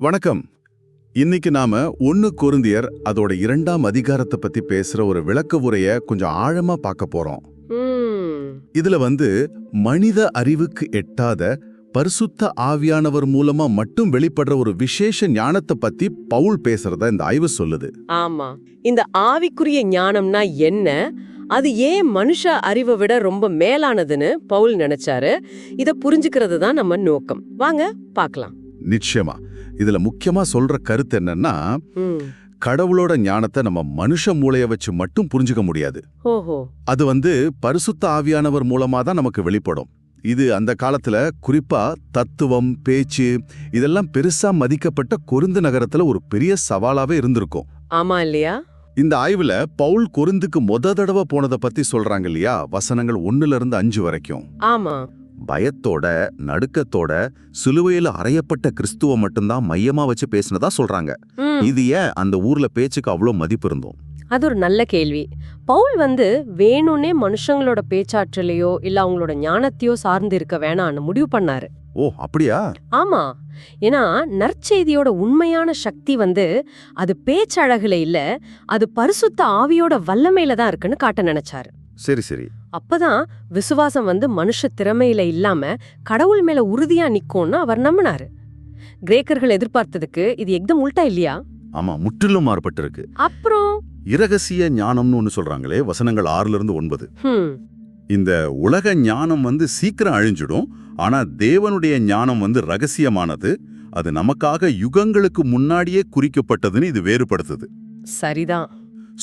வணக்கம். இன்னைக்கு நாம ஒன்னு கொருந்தியர் அதோட இரண்டாம் அதிகாரத்தை பத்தி பேசுற ஒரு விளக்க உரைய கொஞ்சம் ஆழமா பார்க்க போறோம். இதுல வந்து மனித அறிவுக்கு எட்டாத பரிசுத்த ஆவியானவர் மூலமா மட்டும் வெளிப்படுற ஒரு விசேஷ ஞானத்தை பத்தி பவுல் பேசுறத இந்த ஆய்வு சொல்லுது. ஆமா. இந்த ஆவிக்குரிய ஞானம்னா என்ன? அது ஏன் மனுஷ அறிவை விட ரொம்ப மேலானதுன்னு பவுல் நினைச்சாரு. இத புரிஞ்சுக்கிறது தான் நம்ம நோக்கம். வாங்க பார்க்கலாம். நிச்சயமா. இதுல முக்கியமா சொல்ற கருத்து என்னன்னா கடவுளோட ஞானத்தை நம்ம மனுஷ மூளைய வச்சு மட்டும் புரிஞ்சுக்க முடியாது. அது வந்து பரிசுத்த ஆவியானவர் மூலமா தான் நமக்கு வெளிப்படும். இது அந்த காலத்துல குறிப்பா தத்துவம் பேச்சு இதெல்லாம் பெருசா மதிக்கப்பட்ட கொருந்து நகரத்துல ஒரு பெரிய சவாலாவே இருந்திருக்கும். ஆமா இல்லையா? இந்த ஆய்வுல பவுல் கொருந்துக்கு முத தடவை போனதை பத்தி சொல்றாங்க இல்லையா? வசனங்கள் ஒண்ணுல இருந்து அஞ்சு வரைக்கும். ஆமா. பயத்தோட நடுக்கத்தோட சிலுவையில அறையப்பட்ட கிறிஸ்துவ மட்டும்தான் மையமா வச்சு பேசினதா சொல்றாங்க. இது ஏன் அந்த ஊர்ல பேச்சுக்கு அவ்வளோ மதிப்பு இருந்தோம்? அது ஒரு நல்ல கேள்வி. பவுல் வந்து வேணும்னே மனுஷங்களோட பேச்சாற்றலையோ இல்ல அவங்களோட ஞானத்தையோ சார்ந்து இருக்க வேணான்னு முடிவு பண்ணாரு. ஓ அப்படியா? ஆமா. ஏன்னா நற்செய்தியோட உண்மையான சக்தி வந்து அது பேச்சழகுல இல்ல அது பரிசுத்த ஆவியோட வல்லமையில தான் இருக்குன்னு காட்ட நினைச்சாரு. சரி சரி. அப்பதான் விசுவாசம் வந்து மனுஷ திறமையில இல்லாம கடவுள் மேல உறுதியா நிக்கும்னு அவர் நம்பினாரு. கிரேக்கர்கள் எதிர்பார்த்ததுக்கு இது எக்தம் உல்டா இல்லையா? ஆமா முற்றிலும் மாறுபட்டிருக்கு. அப்புறம்? இரகசிய ஞானம்னு ஒன்று சொல்றாங்களே வசனங்கள் ஆறுல இருந்து ஒன்பது இந்த உலக ஞானம் வந்து சீக்கிரம் அழிஞ்சிடும் ஆனா தேவனுடைய ஞானம் வந்து ரகசியமானது அது நமக்காக யுகங்களுக்கு முன்னாடியே குறிக்கப்பட்டதுன்னு இது வேறுபடுத்துது. சரிதான்.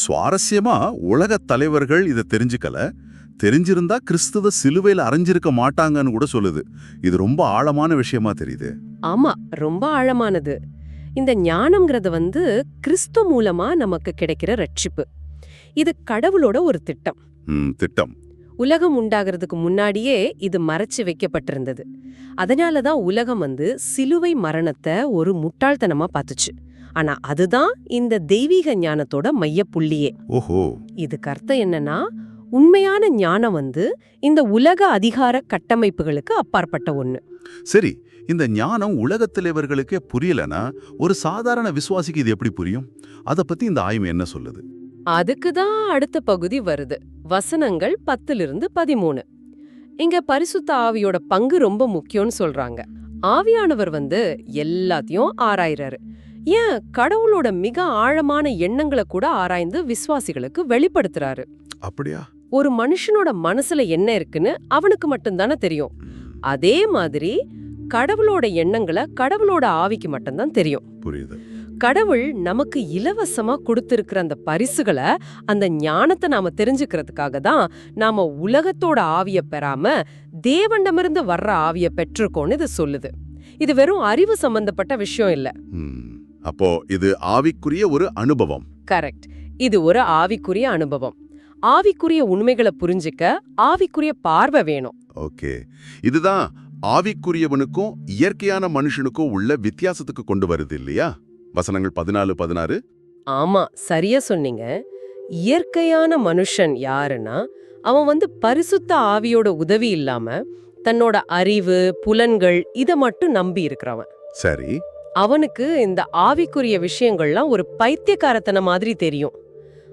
சுவாரஸ்யமா உலக தலைவர்கள் இதை தெரிஞ்சுக்கல. தெரிஞ்சிருந்தா கிறிஸ்துவ சிலுவையில் அரைஞ்சிருக்க மாட்டாங்கன்னு கூட சொல்லுது. இது ரொம்ப ஆழமான விஷயமா தெரியுது. ஆமா ரொம்ப ஆழமானது. இந்த ஞானம்ங்கிறது வந்து கிறிஸ்து மூலமா நமக்கு கிடைக்கிற ரட்சிப்பு. இது கடவுளோட ஒரு திட்டம். திட்டம். உலகம் உண்டாகிறதுக்கு முன்னாடியே இது மறைச்சு வைக்கப்பட்டிருந்தது. அதனால தான் உலகம் வந்து சிலுவை மரணத்தை ஒரு முட்டாள்தனமா பார்த்துச்சு. ஆனா அதுதான் இந்த தெய்வீக ஞானத்தோட மையப்புள்ளியே. ஓஹோ. இதுக்கு அர்த்தம் என்னன்னா உண்மையான ஞானம் வந்து இந்த உலக அதிகார கட்டமைப்புகளுக்கு அப்பாற்பட்ட ஒண்ணு. சரி இந்த ஞானம் உலகத் தலைவர்களுக்கே புரியலனா ஒரு சாதாரண விசுவாசிக்கு இது எப்படி புரியும்? அதை பத்தி இந்த ஆய்வு என்ன சொல்லுது? அதுக்கு தான் அடுத்த பகுதி வருது. வசனங்கள் பத்திலிருந்து பதிமூணு. இங்க பரிசுத்த ஆவியோட பங்கு ரொம்ப முக்கியம்னு சொல்றாங்க. ஆவியானவர் வந்து எல்லாத்தையும் ஆராயறாரு. ஏன் கடவுளோட மிக ஆழமான எண்ணங்களை கூட ஆராய்ந்து விசுவாசிகளுக்கு வெளிப்படுத்துறாரு. அப்படியா? ஒரு மனுஷனோட மனசுல என்ன இருக்குன்னு அவனுக்கு மட்டும்தானே தெரியும். அதே மாதிரி கடவுளோட எண்ணங்களை கடவுளோட ஆவிக்கு மட்டும்தான் தெரியும். புரியுது. கடவுள் நமக்கு இலவசமா கொடுத்திருக்கிற அந்த பரிசுகளை அந்த ஞானத்தை நாம தெரிஞ்சுக்கிறதுக்காக தான் நாம உலகத்தோட ஆவிய பெறாம தேவண்டமிருந்து வர்ற ஆவிய பெற்றிருக்கோம்னு இது சொல்லுது. இது வெறும் அறிவு சம்பந்தப்பட்ட விஷயம் இல்ல. அப்போ இது ஆவிக்குரிய ஒரு அனுபவம். கரெக்ட் இது ஒரு ஆவிக்குரிய அனுபவம். ஆவிக்குரிய உண்மைகளை புரிஞ்சுக்க ஆவிக்குரிய பார்வை வேணும். ஓகே. இதுதான் ஆவிக்குரியவனுக்கும் இயற்கையான மனுஷனுக்கும் உள்ள வித்தியாசத்துக்கு கொண்டு வருது இல்லையா? வசனங்கள் பதினாலு பதினாறு. ஆமா சரியா சொன்னீங்க. இயற்கையான மனுஷன் யாருன்னா அவன் வந்து பரிசுத்த ஆவியோட உதவி இல்லாம தன்னோட அறிவு புலன்கள் இத மட்டும் நம்பி இருக்கிறவன். சரி. அவனுக்கு இந்த ஆவிக்குரிய விஷயங்கள்லாம் ஒரு பைத்தியக்காரத்தன மாதிரி தெரியும்.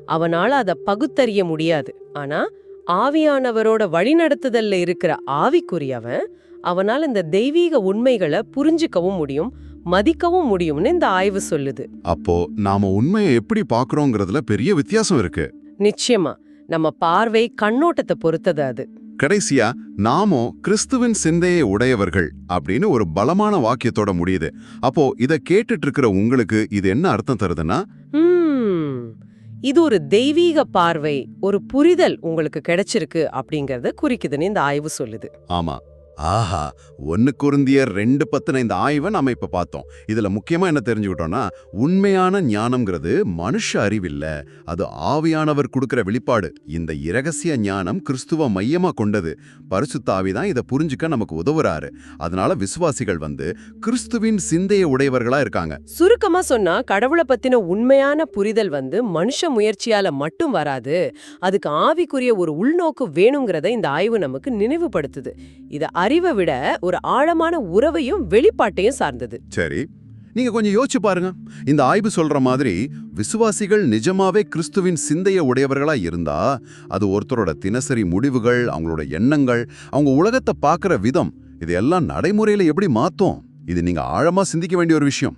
அவனால அத பகுத்தறிய முடியாது. ஆனா ஆவியானவரோட வழிநடத்துதல்ல இருக்கிற ஆவிக்குரியவன் அவனால இந்த தெய்வீக உண்மைகளை புரிஞ்சுக்கவும் முடியும் மதிக்கவும் முடியும்னு இந்த ஆய்வு சொல்லுது. அப்போ நாம உண்மையை எப்படி பாக்குறோங்கிறதுல பெரிய வித்தியாசம் இருக்கு. நிச்சயமா. நம்ம பார்வை கண்ணோட்டத்தை பொறுத்தது அது. கடைசியா நாமோ கிறிஸ்துவின் சிந்தையை உடையவர்கள் அப்படின்னு ஒரு பலமான வாக்கியத்தோட முடியுது. அப்போ இத கேட்டுட்டு இருக்கிற உங்களுக்கு இது என்ன அர்த்தம் தருதுன்னா? இது ஒரு தெய்வீக பார்வை ஒரு புரிதல் உங்களுக்கு கிடைச்சிருக்கு அப்படிங்கறத குறிக்குதுன்னு இந்த ஆய்வு சொல்லுது. ஆமா. ஆஹா ஒன்று குருந்தியர் ரெண்டு பத்தின இந்த ஆய்வை நாம இப்போ பார்த்தோம். இதில் முக்கியமாக என்ன தெரிஞ்சுக்கிட்டோம்னா உண்மையான ஞானம்ங்கிறது மனுஷ அறிவில்லை. அது ஆவியானவர் கொடுக்குற வெளிப்பாடு. இந்த இரகசிய ஞானம் கிறிஸ்துவ மையமாக கொண்டது. பரிசுத்தாவி தான் இதை புரிஞ்சுக்க நமக்கு உதவுறாரு. அதனால விசுவாசிகள் வந்து கிறிஸ்துவின் சிந்தைய உடையவர்களாக இருக்காங்க. சுருக்கமாக சொன்னா கடவுளை பற்றின உண்மையான புரிதல் வந்து மனுஷ முயற்சியால மட்டும் வராது. அதுக்கு ஆவிக்குரிய ஒரு உள்நோக்கு வேணுங்கிறத இந்த ஆய்வு நமக்கு நினைவுபடுத்துது. இதை அறிவை விட ஒரு ஆழமான உறவையும் வெளிப்பாட்டையும் சார்ந்தது. சரி நீங்க கொஞ்சம் யோசிச்சு பாருங்க. இந்த ஆய்வு சொல்ற மாதிரி விசுவாசிகள் நிஜமாவே கிறிஸ்துவின் சிந்தைய உடையவர்களா இருந்தா அது ஒருத்தரோட தினசரி முடிவுகள் அவங்களோட எண்ணங்கள் அவங்க உலகத்தை பார்க்குற விதம் இதையெல்லாம் நடைமுறையில எப்படி மாத்தும்? இது நீங்க ஆழமா சிந்திக்க வேண்டிய ஒரு விஷயம்.